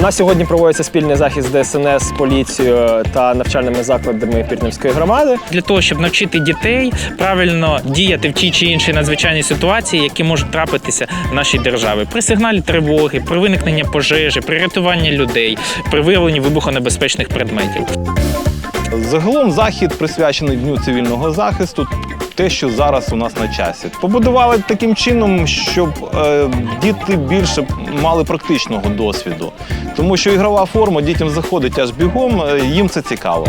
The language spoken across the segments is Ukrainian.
нас сьогодні проводиться спільний захід з ДСНС, поліцією та навчальними закладами Пірнівської громади. для того, щоб навчити дітей правильно діяти в тій чи іншій надзвичайній ситуації, які можуть трапитися в нашій державі. При сигналі тривоги, при виникненні пожежі, при рятуванні людей, при виявленні вибухонебезпечних предметів. Загалом захід присвячений Дню цивільного захисту. Те, що зараз у нас на часі, побудували таким чином, щоб е, діти більше мали практичного досвіду, тому що ігрова форма дітям заходить аж бігом, е, їм це цікаво.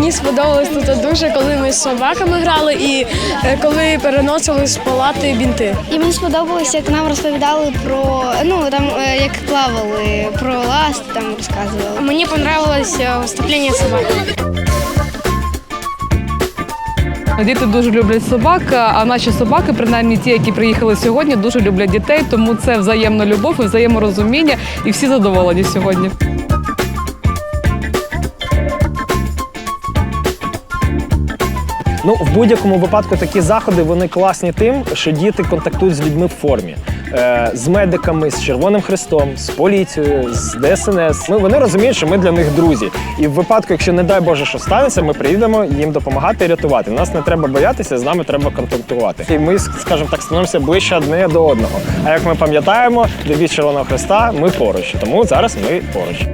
Мені сподобалось тут дуже, коли ми з собаками грали і е, коли переносили з палати бінти. І мені сподобалось, як нам розповідали про ну там е, як плавали, про ласт там розказували. Мені понравилось виступлення собак. Діти дуже люблять собак, а наші собаки, принаймні ті, які приїхали сьогодні, дуже люблять дітей, тому це взаємна любов і взаєморозуміння, і всі задоволені сьогодні. Ну, в будь-якому випадку такі заходи вони класні тим, що діти контактують з людьми в формі. Е, з медиками, з Червоним Хрестом, з поліцією, з ДСНС. Ну, вони розуміють, що ми для них друзі. І в випадку, якщо не дай Боже, що станеться, ми приїдемо їм допомагати і рятувати. Нас не треба боятися, з нами треба контактувати. І ми, скажімо так, становимося ближче одне до одного. А як ми пам'ятаємо, девіз Червоного Хреста ми поруч. Тому зараз ми поруч.